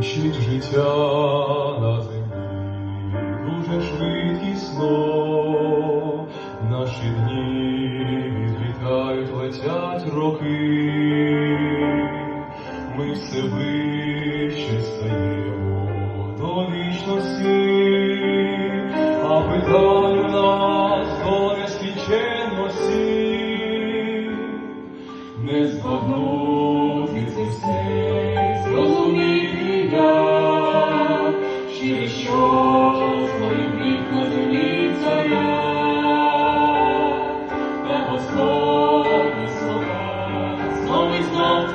Кінчить життя на землі, дуже швидкісно, наші дні відлітають, летять роки, ми все вище стаємо до вічності, а питання нас до нескінченності не збагнуть.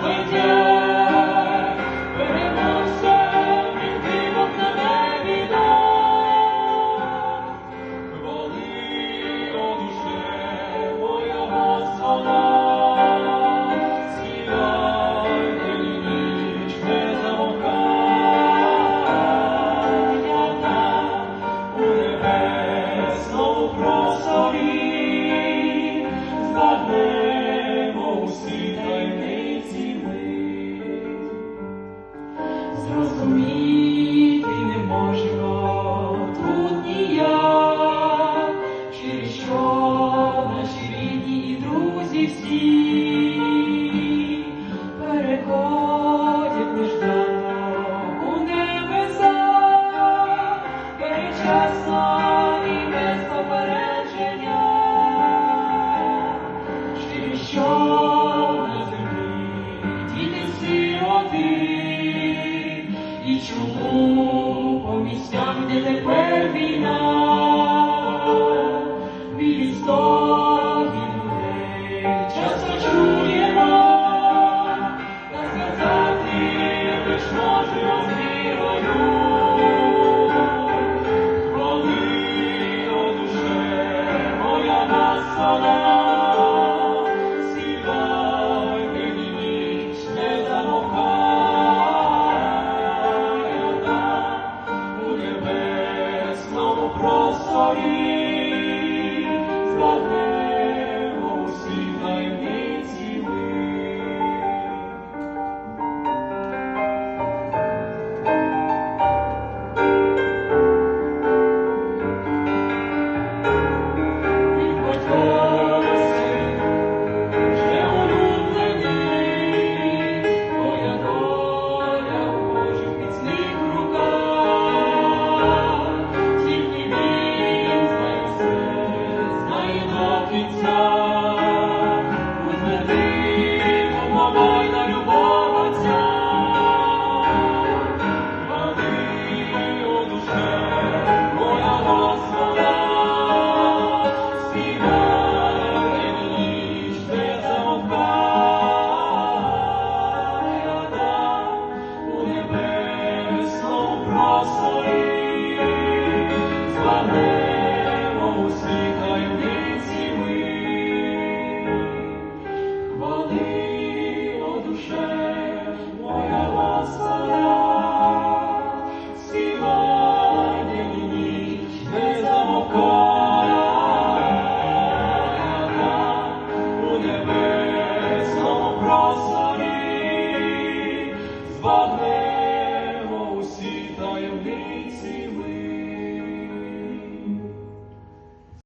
Thank you. antes del final. Mi historia. sorry. for